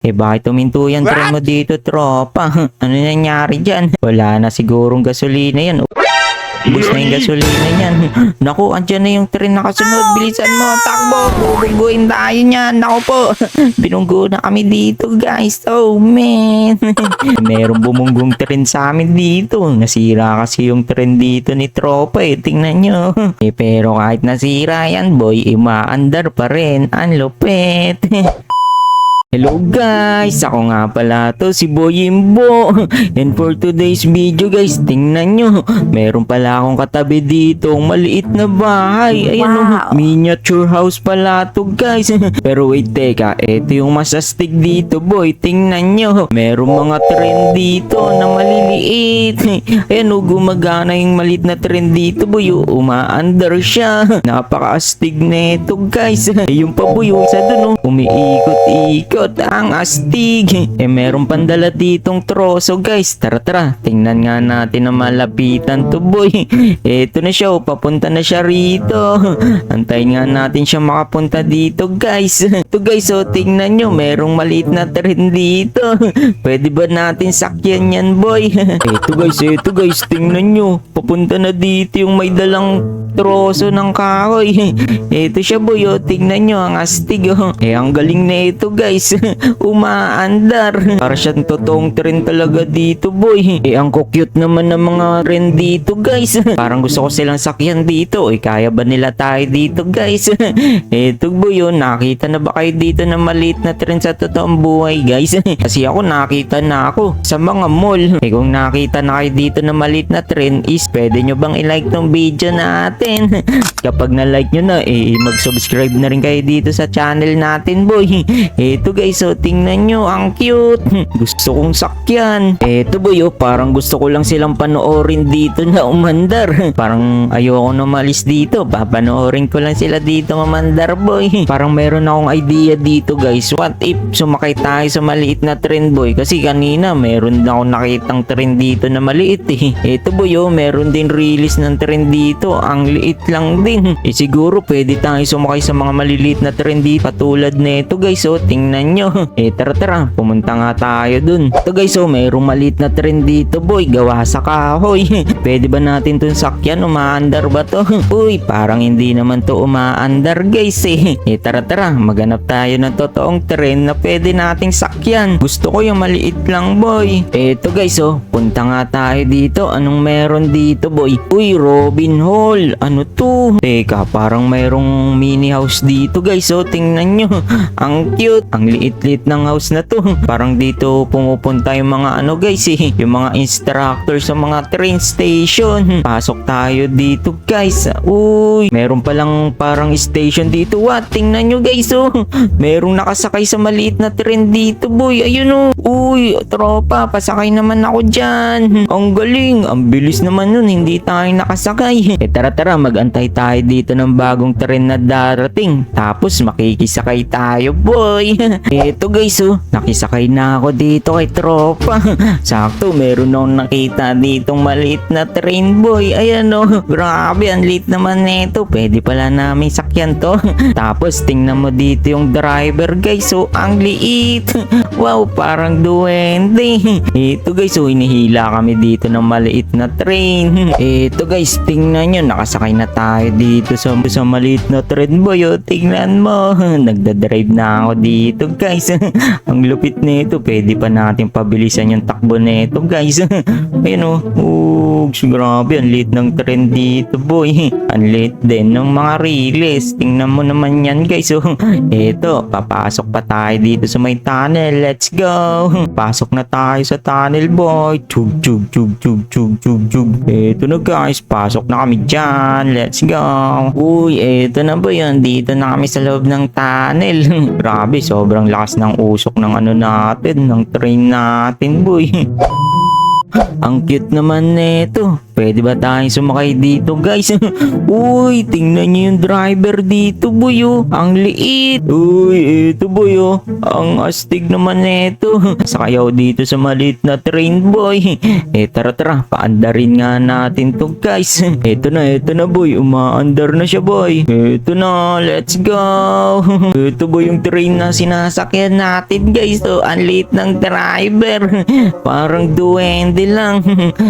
Eh bakit tuminto yan tren mo dito, tropa? Ano nangyari dyan? Wala na sigurong gasolina yan. Ubus na yung gasolina niyan. Naku, andyan na yung tren na kasunod. Bilisan mo, takbo. Bubungguin tayo niyan. Naku po. Binunggo na kami dito, guys. Oh, man. Merong bumunggong tren sa amin dito. Nasira kasi yung tren dito ni Tropa eh. Tingnan nyo. Eh, pero kahit nasira yan, boy, imaandar pa rin. Ang lupit. Hello guys! Ako nga pala to, si Boyimbo. And for today's video guys, tingnan nyo. Meron pala akong katabi dito, maliit na bahay. Ayan Wow. oh, miniature house pala to guys. Pero wait, teka, eto yung masastig dito boy. Tingnan nyo. Meron mga trend dito na maliliit. Ayan oh, gumagana yung maliit na trend dito boy. Oh, umaandar siya. Napaka-astig na ito guys. Yung pa boy, oh, sa dun oh, umiikot-ikot ang astig. Eh, meron pandala ditong troso guys. Tara tara, tingnan nga natin na malapitan to boy. Eto na siya, oh, papunta na siya rito. Antayin nga natin siya makapunta dito guys. Ito guys, oh, tingnan nyo, merong maliit na tren dito. Pwede ba natin sakyan yan boy? Eto guys, eto guys, tingnan nyo. Papunta na dito yung may dalang troso ng kahoy. Eto siya boy, oh, tingnan nyo, ang astig oh. Eh, ang galing na ito guys. Umaandar. Para siyang totoong tren talaga dito boy. Eh, ang cute naman ng mga tren dito guys. Parang gusto ko silang sakyan dito. Eh, kaya ba nila tayo dito guys? Eto boy, oh, nakita na ba kayo dito na maliit na tren sa totoong buhay guys? Kasi ako nakita na ako sa mga mall. Eh, kung nakita na kayo dito na maliit na tren is pwede nyo bang i-like tong video natin? Kapag na-like nyo na, eh, mag-subscribe na rin kayo dito sa channel natin, boy. Eto guys, oh, tingnan nyo, ang cute. Gusto kong sakyan. Eto boy, oh, parang gusto ko lang silang panoorin dito na umandar. Parang ayoko na malis dito. Papanoorin ko lang sila dito mamandar, boy. Parang meron akong idea dito, guys. What if sumakay tayo sa maliit na trend, boy? Kasi kanina, meron na ako nakitang trend dito na maliit, eh. Eto boy, oh, meron din release ng trend dito. Ang liit lang din. Eh, siguro pwede tayo sumakay sa mga maliliit na trend dito. Patulad nito, guys, oh. Tingnan nyo. Eh, tara, tara. Pumunta nga tayo dun. Ito, guys, oh, mayroong maliit na trend dito, boy. Gawa sa kahoy. pwede ba natin tong sakyan? Umaandar ba to? Uy, parang hindi naman to umaandar, guys, eh. Eh, tara, tara. Maganap tayo ng totoong trend na pwede nating sakyan. Gusto ko yung maliit lang, boy. Eto, guys, oh. Punta nga tayo dito. Anong meron dito, boy? Uy, Robin Hall. Ano to? Teka, parang mayroong mini house dito, guys, oh. Tingnan nyo. Ang cute. Ang liit-liit ng house na to. Parang dito pumupunta yung mga ano, guys, eh. Yung mga instructor sa mga train station. Pasok tayo dito, guys. Uy, meron palang parang station dito. What? Tingnan nyo, guys, oh. Merong nakasakay sa maliit na train dito, boy. Ayun, oh. Uy, tropa, pasakay naman ako dyan. Ang galing. Ang bilis naman nun. Hindi tayo nakasakay. Eh, tara, tara. Magantay tayo dito ng bagong tren na darating. Tapos, makikisakay tayo, boy. Eto, guys, oh. Nakisakay na ako dito kay tropa. Sakto, meron akong nakita ditong maliit na train, boy. Ayan, oh. Grabe, ang liit naman nito. Pwede pala namin sakyan to. Tapos, tingnan mo dito yung driver, guys. Oh, ang liit. Wow, parang duwende. Ito guys, oh, hinihila kami dito ng maliit na train. Ito guys, tingnan nyo, nakasakay na tayo dito sa, sa maliit na train boy. Oh, tingnan mo, nagdadrive na ako dito guys. Ang lupit nito, pwede pa natin pabilisan yung takbo nito guys. Ayun oh, Oogs, grabe, ang liit ng train dito boy. Ang liit din ng mga riles. Tingnan mo naman yan guys. Oh. Ito, papasok pa tayo dito sa may tunnel. Let's go. Pasok na tayo sa tunnel boy. Chug chug chug chug chug chug chug. Ito na guys, pasok na kami dyan. Let's go. Uy, eto na ba yan? Dito na kami sa loob ng tunnel. Grabe, sobrang lakas ng usok ng ano natin, ng train natin boy. Ang cute naman nito. Pwede ba tayong sumakay dito guys? Uy, tingnan niyo yung driver dito boy oh. Ang liit. Uy, eto boy oh. Ang astig naman neto. Sakayaw dito sa maliit na train boy. Eh tara tara, paandarin nga natin to guys. Eto na, eto na boy. Umaandar na siya boy. Eto na, let's go. Eto boy yung train na sinasakyan natin guys. So, ang liit ng driver. Parang duwende lang.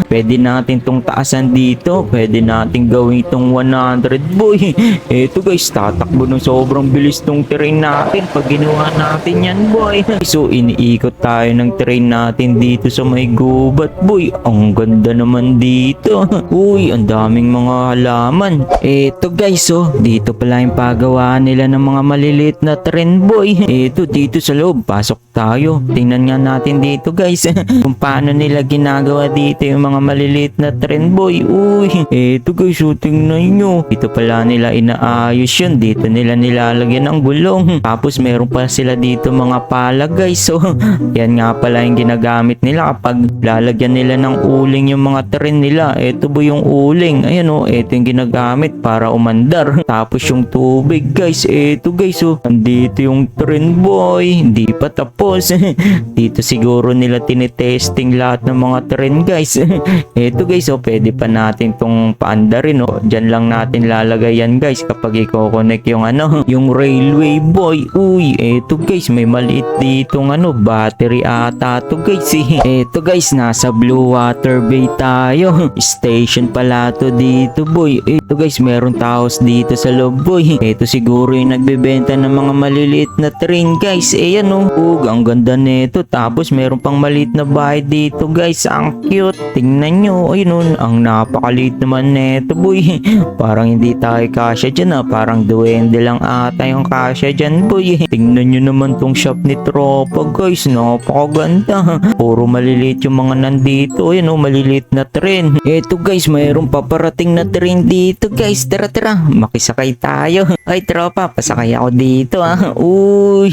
Pwede natin tong taasan dito. Pwede natin gawin itong 100 boy. Eto guys, tatakbo ng sobrang bilis tong train natin pag ginawa natin yan boy. So iniikot tayo ng train natin dito sa may gubat boy. Ang ganda naman dito. Uy, ang daming mga halaman. Eto guys oh, dito pala yung pagawaan nila ng mga maliliit na train boy. Eto dito sa loob, pasok tayo. Tingnan nga natin dito guys kung paano nila ginagawa dito yung mga maliliit na train boy. Uy, eto guys, oh, tingnan nyo. Dito pala nila inaayos yun. Dito nila nilalagyan ng gulong. Tapos meron pa sila dito mga pala guys. So, yan nga pala yung ginagamit nila kapag lalagyan nila ng uling yung mga train nila. Ito po yung uling. Ayan o, ito yung ginagamit para umandar. Tapos yung tubig guys. Ito guys oh. Andito yung train boy. Hindi pa tapos. dito siguro nila tinetesting lahat ng mga train guys. ito guys oh, pwede pa natin tong paandarin oh. Diyan lang natin lalagay yan guys kapag i-connect yung ano, yung railway boy. Uy, eto guys, may maliit ditong ano, battery ata to guys eh. Eto guys, nasa Blue Water Bay tayo. Station pala to dito boy. Eto guys, meron taos dito sa loob boy. Eto siguro yung nagbebenta ng mga maliliit na train guys. Eh yan oh. Ug, ang ganda nito. Tapos meron pang maliit na bahay dito guys. Ang cute. Tingnan nyo. Ayun oh, ang napakaliit naman neto boy. Parang hindi tayo kasya dyan ah. Parang duwende lang ata yung kasya dyan boy. Tingnan nyo naman tong shop ni Tropa guys. Napakaganda. Puro maliliit yung mga nandito. Ayun oh, maliliit na train. Eto guys, mayroong paparating na train dito guys. Tara tara, makisakay tayo. Ay tropa, pasakay ako dito ah. Uy,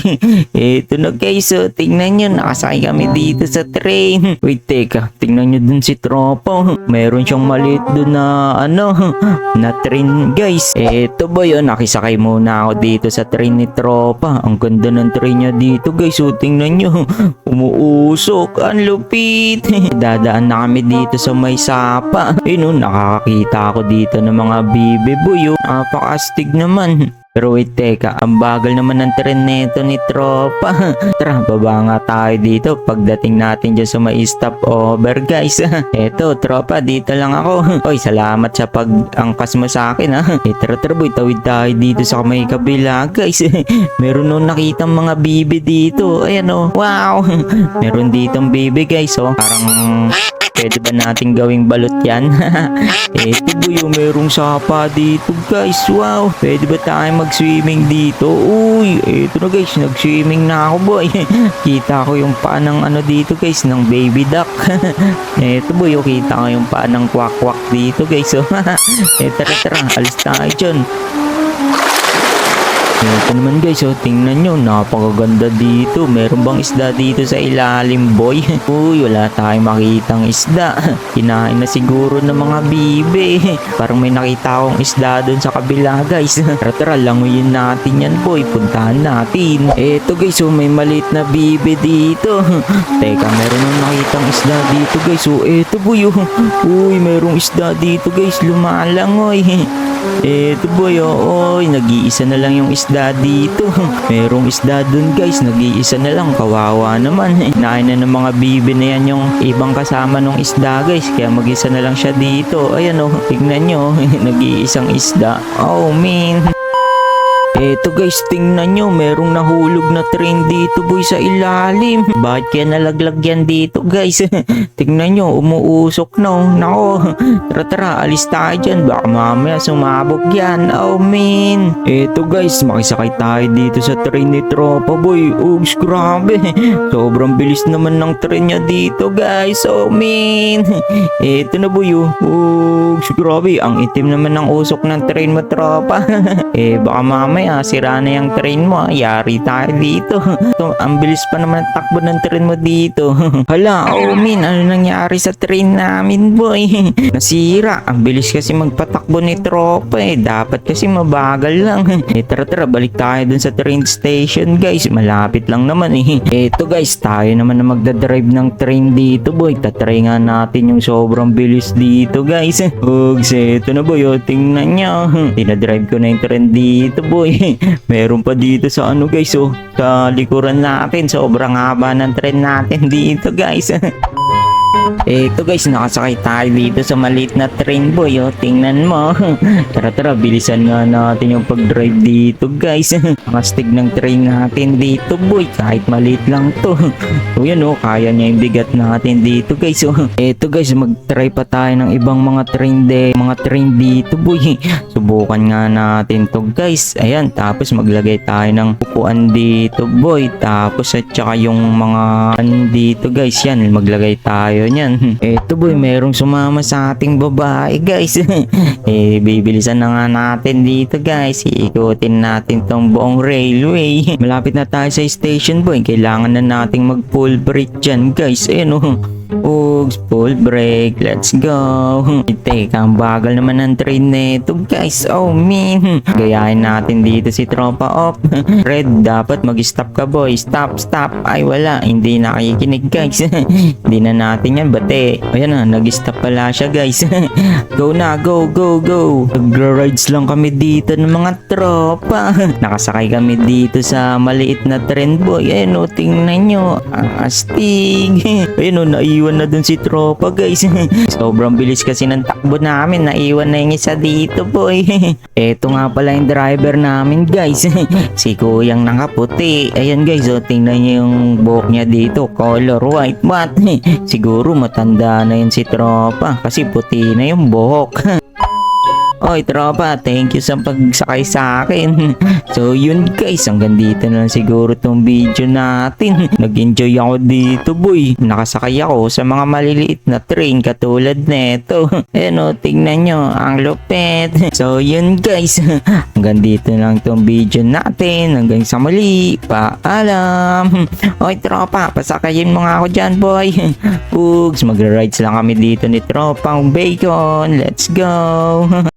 eto na guys. Oh, tingnan nyo, nakasakay kami dito sa train. Wait, teka, tingnan nyo dun si tropa. Mayroon siyang maliit dun na ano, na train guys. Eto ba yun, nakisakay muna ako dito sa train ni tropa. Ang ganda ng train niya dito guys. So, tingnan nyo, umuusok. Ang lupit. Dadaan na kami dito sa may sapa. Ayun oh, nakakakita ako dito ng mga bibi boy. Oh. Napakastig naman. Pero wait, teka, ang bagal naman ng tren neto ni Tropa. Tara, baba nga tayo dito pagdating natin dyan sa may stopover, guys. Eto, Tropa, dito lang ako. Oy, salamat sa pag-angkas mo sa akin, ha. Eh, tara, tara, boy, tawid tayo dito sa may kabila, guys. Meron nung nakita mga bibi dito. Ayan, oh. Wow. Meron ditong bibi, guys, oh. Parang Pwede ba nating gawing balot yan? Eto boy, oh, merong sapa dito guys. Wow, pwede ba tayo mag-swimming dito? Uy, eto na guys, nag-swimming na ako boy. kita ko yung paa ng ano dito guys, ng baby duck. eto boy, oh, kita ko yung paa ng kwak-kwak dito guys. Oh. eh, tara tara, alis tayo dyan. Ito naman guys, oh, tingnan nyo, napakaganda dito. Meron bang isda dito sa ilalim, boy? Uy, wala tayong makitang isda. Kinain na siguro ng mga bibe. Parang may nakita akong isda doon sa kabila, guys. Tara, tara, languyin natin yan, boy. Puntahan natin. Eto guys, oh, may maliit na bibe dito. Teka, meron nang nakitang isda dito, guys. Oh, eto boy, oh. Uy, merong isda dito, guys. Lumalangoy. Eto boy, oh, oy, nag-iisa na lang yung isda dito. Merong isda dun guys, nag-iisa na lang, kawawa naman. Nain na ng mga bibi na yan yung ibang kasama ng isda guys, kaya mag-isa na lang siya dito. Ayan oh, tignan nyo, nag-iisang isda. Oh man. Eto guys, tingnan nyo, merong nahulog na train dito boy sa ilalim. Bakit kaya nalaglag yan dito guys? tingnan nyo, umuusok na. oh. Nako, tara tara, alis tayo dyan. Baka mamaya sumabog yan. Oh man. Eto guys, makisakay tayo dito sa train ni Tropa boy. Ugs, grabe. Sobrang bilis naman ng train niya dito guys. Oh man. Eto na boy. oh. Ugs, grabe. Ang itim naman ng usok ng train mo Tropa. eh, baka mamaya mamaya sira na yung train mo. ah. Yari tayo dito. to, ang bilis pa naman takbo ng train mo dito. Hala, oh min, ano nangyari sa train namin boy? Nasira. Ang bilis kasi magpatakbo ni tropa eh. Dapat kasi mabagal lang. eh tara tara, balik tayo dun sa train station guys. Malapit lang naman eh. Eto guys, tayo naman na magdadrive ng train dito boy. Tatry nga natin yung sobrang bilis dito guys. Ugs, eto na boy. Oh, tingnan nyo. Tinadrive ko na yung train dito boy. Meron pa dito sa ano guys oh. Sa likuran natin. Sobrang haba ng train natin dito guys. Eto guys, nakasakay tayo dito sa maliit na train boy, oh. Tingnan mo. tara tara, bilisan nga natin yung pag-drive dito guys. Ang astig ng train natin dito boy, kahit maliit lang to. o yan oh, kaya niya yung bigat natin dito guys. Oh. Eto guys, mag-try pa tayo ng ibang mga train de, mga train dito boy. Subukan nga natin to guys. Ayan, tapos maglagay tayo ng upuan dito boy. Tapos at saka yung mga dito guys, yan, maglagay tayo niyan. Eto boy, merong sumama sa ating babae guys. eh, bibilisan na nga natin dito guys. Iikutin natin tong buong railway. Malapit na tayo sa station boy. Kailangan na nating mag full brake dyan guys. Ayan oh. Oogs, full brake. Let's go. Teka, ang bagal naman ng train nito guys. Oh man. Gayahin natin dito si tropa off. Red, dapat mag-stop ka boy. Stop, stop. Ay wala, hindi nakikinig guys. Hindi na natin yan bate. Ayan na, nag-stop pala siya guys. go na, go, go, go. Nagra-rides lang kami dito ng mga tropa. Nakasakay kami dito sa maliit na train boy. Ayan o, tingnan nyo. Ang astig. Ayan o, naiwan na dun si tropa guys. Sobrang bilis kasi ng takbo namin. Naiwan na yung isa dito boy. Eto nga pala yung driver namin guys. si kuyang nakaputi. Ayan guys, o, tingnan nyo yung buhok niya dito. Color white. But, siguro matanda na yun si tropa. Kasi puti na yung buhok. Oy, tropa, thank you sa pagsakay sa akin. so, yun guys, hanggang dito na lang siguro tong video natin. Nag-enjoy ako dito, boy. Nakasakay ako sa mga maliliit na train katulad neto. Ayan o, tingnan nyo, ang lupet. So, yun guys, hanggang dito na lang tong video natin. Hanggang sa muli, paalam. Oy, tropa, pasakayin mo nga ako dyan, boy. Pugs, magra-rides lang kami dito ni tropang bacon. Let's go.